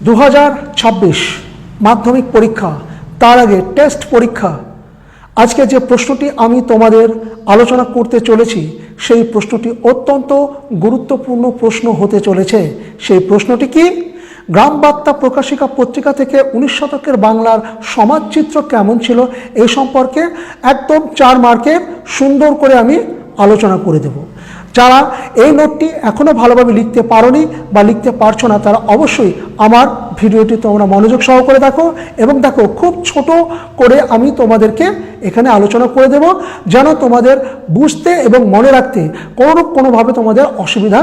দু হাজার ছাব্বিশ মাধ্যমিক পরীক্ষা, তার আগে টেস্ট পরীক্ষা। আজকে যে প্রশ্নটি আমি তোমাদের আলোচনা করতে চলেছি, সেই প্রশ্নটি অত্যন্ত গুরুত্বপূর্ণ প্রশ্ন হতে চলেছে। সেই প্রশ্নটি কি? গ্রাম বার্তা প্রকাশিকা পত্রিকা থেকে উনিশ শতকের বাংলার সমাজচিত্র কেমন ছিল? এই সম্পর্কে একদম চার মার্কের সুন্দর করে আমি আলোচনা করে দেব। যারা এই নোটটি এখনও ভালোভাবে লিখতে পারোনি বা লিখতে পারছ না, তারা অবশ্যই আমার ভিডিওটি তোমরা মনোযোগ সহকারে দেখো এবং দেখো, খুব ছোট করে আমি তোমাদেরকে এখানে আলোচনা করে দেব যেন তোমাদের বুঝতে এবং মনে রাখতে কোনো কোনোভাবে তোমাদের অসুবিধা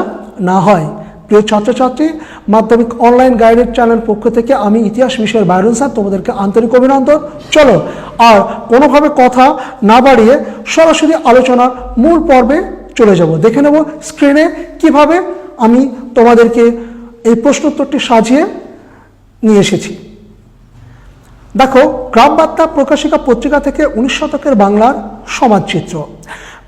না হয়। প্রিয় ছাত্রছাত্রী, মাধ্যমিক অনলাইন গাইডের চ্যানেল পক্ষ থেকে আমি ইতিহাস বিষয়ের বাইরন স্যার তোমাদেরকে আন্তরিক অভিনন্দন। চলো, আর কোনোভাবে কথা না বাড়িয়ে সরাসরি আলোচনার মূল পর্বে চলে যাব। দেখে নেব স্ক্রিনে কীভাবে আমি তোমাদেরকে এই প্রশ্নোত্তরটি সাজিয়ে নিয়ে এসেছি। দেখো গ্রাম বার্তা প্রকাশিকা পত্রিকা থেকে উনিশ শতকের বাংলার সমাজচিত্র।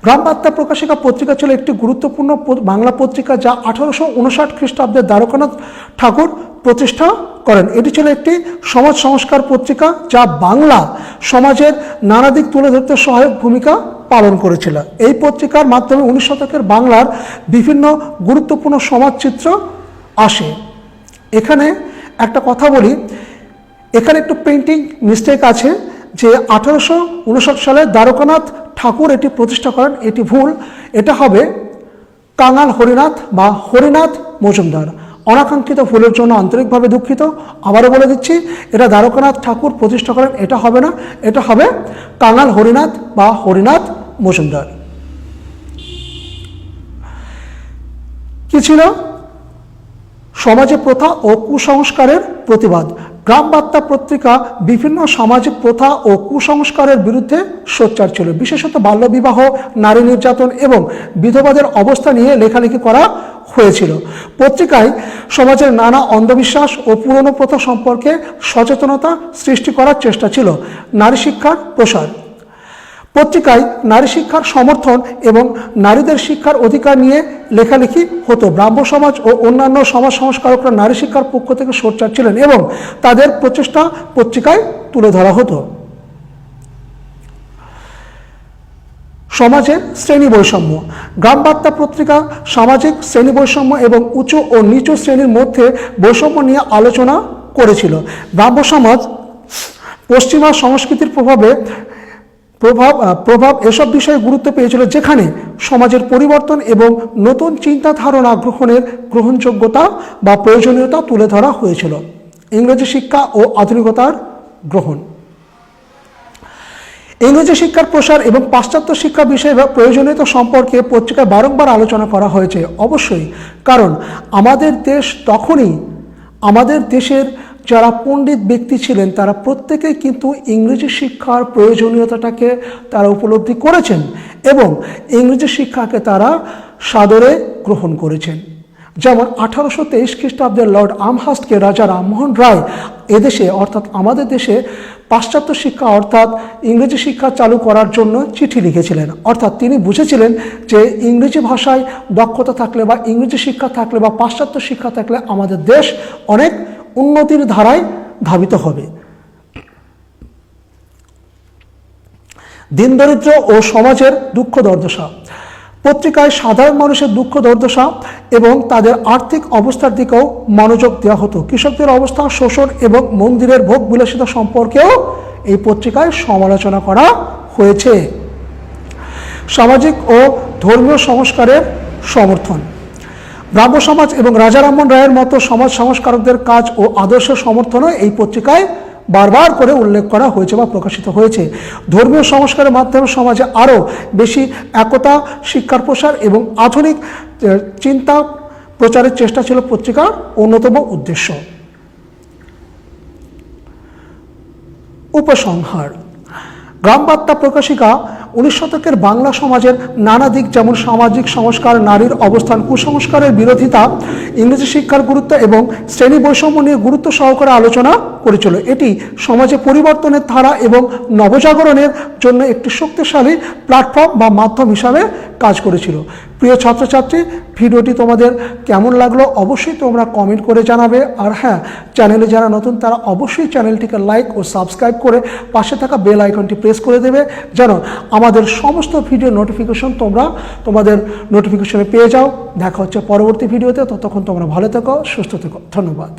গ্রাম বার্তা প্রকাশিকা পত্রিকা ছিল একটি গুরুত্বপূর্ণ বাংলা পত্রিকা যা আঠারোশো উনষাট খ্রিস্টাব্দে দ্বারকানাথ ঠাকুর প্রতিষ্ঠা করেন। এটি ছিল একটি সমাজ সংস্কার পত্রিকা যা বাংলা সমাজের নানা দিক তুলে ধরতে সহায়ক ভূমিকা পালন করেছিল। এই পত্রিকার মাধ্যমে উনিশ শতকের বাংলার বিভিন্ন গুরুত্বপূর্ণ সমাজচিত্র আসে। এখানে একটা কথা বলি। এখানে একটু পেন্টিং মিস্টেক আছে যে আঠারোশো উনষাট সালে দ্বারকানাথ ঠাকুর এটি প্রতিষ্ঠা করেন। এটি ভুল। এটা হবে কাঙাল হরিনাথ বা হরিনাথ মজুমদার। অনাকাঙ্ক্ষিত ভুলের জন্য আন্তরিকভাবে দুঃখিত। আবারও বলে দিচ্ছি, এটা দ্বারকানাথ ঠাকুর প্রতিষ্ঠা করেন, এটা হবে না, এটা হবে কাঙাল হরিনাথ বা হরিনাথ মজুমদার। কি ছিল? সমাজে প্রথা ও কুসংস্কারের প্রতিবাদ। গ্রাম বার্তা পত্রিকা বিভিন্ন সামাজিক প্রথা ও কুসংস্কারের বিরুদ্ধে সোচ্চার ছিল। বিশেষত বাল্যবিবাহ, নারী নির্যাতন এবং বিধবাদের অবস্থা নিয়ে লেখালেখি করা হয়েছিল। পত্রিকায় সমাজের নানা অন্ধবিশ্বাস ও পুরনো প্রথা সম্পর্কে সচেতনতা সৃষ্টি করার চেষ্টা ছিল নারী শিক্ষার প্রসার। পত্রিকায় নারী শিক্ষার সমর্থন এবং নারীদের শিক্ষার অধিকার নিয়ে লেখালেখি হতো। ব্রাহ্ম সমাজ ও অন্যান্য সমাজ সংস্কারকরা নারী শিক্ষার পক্ষ থেকে সোচ্চার ছিলেন এবং তাদের প্রচেষ্টা পত্রিকায় তুলে ধরা হতো। সমাজে শ্রেণি বৈষম্য। গ্রাম বার্তা পত্রিকা সামাজিক শ্রেণি বৈষম্য এবং উঁচু ও নিচু শ্রেণির মধ্যে বৈষম্য নিয়ে আলোচনা করেছিল। ব্রাহ্ম সমাজ পশ্চিমা সংস্কৃতির প্রভাবে প্রভাব প্রভাব এসব বিষয়ে গুরুত্ব পেয়েছিল যেখানে সমাজের পরিবর্তন এবং নতুন চিন্তা ধারণা গ্রহণের গ্রহণযোগ্যতা বা প্রয়োজনীয়তা তুলে ধরা হয়েছিল। ইংরেজি শিক্ষা ও আধুনিকতার গ্রহণ। ইংরেজি শিক্ষার প্রসার এবং পাশ্চাত্য শিক্ষা বিষয়ে বা প্রয়োজনীয়তা সম্পর্কে পত্রিকায় বারংবার আলোচনা করা হয়েছে, অবশ্যই। কারণ আমাদের দেশ তখনই, আমাদের দেশের যারা পণ্ডিত ব্যক্তি ছিলেন, তারা প্রত্যেকেই কিন্তু ইংরেজি শিক্ষার প্রয়োজনীয়তাটাকে তারা উপলব্ধি করেছেন এবং ইংরেজি শিক্ষাকে তারা সাদরে গ্রহণ করেছেন। যেমন আঠারোশো তেইশ খ্রিস্টাব্দে লর্ড আমহাস্টকে রাজা রামমোহন রায় এদেশে অর্থাৎ আমাদের দেশে পাশ্চাত্য শিক্ষা, অর্থাৎ ইংরেজি শিক্ষা চালু করার জন্য চিঠি লিখেছিলেন। অর্থাৎ তিনি বুঝেছিলেন যে ইংরেজি ভাষায় দক্ষতা থাকলে বা ইংরেজি শিক্ষা থাকলে বা পাশ্চাত্য শিক্ষা থাকলে আমাদের দেশ অনেক উন্নতির ধারায় ধাবিত হবে। দিনদরিদ্র ও সমাজের দুঃখ দুর্দশা। পত্রিকায় সাধারণ মানুষের দুঃখ, দুর্দশা এবং তাদের আর্থিক অবস্থার দিকেও মনোযোগ দেওয়া হতো। কৃষকদের অবস্থা, শোষণ এবং মন্দিরের ভোগ বিলাসিতা সম্পর্কেও এই পত্রিকায় সমালোচনা করা হয়েছে। সামাজিক ও ধর্মীয় সংস্কারের সমর্থন। ব্রাহ্ম সমাজ এবং রাজা রামমোহন রায়ের মতো সমাজ সংস্কারকদের কাজ ও আদর্শ সমর্থনও এই পত্রিকায় বারবার করে উল্লেখ করা হয়েছে বা প্রকাশিত হয়েছে। ধর্মীয় সংস্কারের মাধ্যমে সমাজে আরও বেশি একতা, শিক্ষার প্রসার এবং আধুনিক চিন্তা প্রচারের চেষ্টা ছিল পত্রিকার অন্যতম উদ্দেশ্য। উপসংহার। গ্রাম বার্তা প্রকাশিকা উনিশ শতকের বাংলা সমাজের নানা দিক, যেমন সামাজিক সংস্কার, নারীর অবস্থান, কুসংস্কারের বিরোধিতা, ইংরেজি শিক্ষার গুরুত্ব এবং শ্রেণি বৈষম্য নিয়ে গুরুত্ব সহকারে আলোচনা করেছিল। এটি সমাজে পরিবর্তনের ধারা এবং নবজাগরণের জন্য একটি শক্তিশালী প্ল্যাটফর্ম বা মাধ্যম হিসাবে কাজ করেছিল। প্রিয় ছাত্রছাত্রী, ভিডিওটি তোমাদের কেমন লাগল অবশ্যই তোমরা কমেন্ট করে জানাবে। আর হ্যাঁ চ্যানেলে যারা নতুন, তারা অবশ্যই চ্যানেলটিকে লাইক ও সাবস্ক্রাইব করে পাশে থাকা বেল আইকনটি প্রেস করে দেবে, যেন আমাদের সমস্ত ভিডিও নোটিফিকেশন তোমরা তোমাদের নোটিফিকেশনে পেয়ে যাও। দেখা হচ্ছে পরবর্তী ভিডিওতে ততক্ষণ তোমরা ভালো থেকো, সুস্থ থেকো। ধন্যবাদ।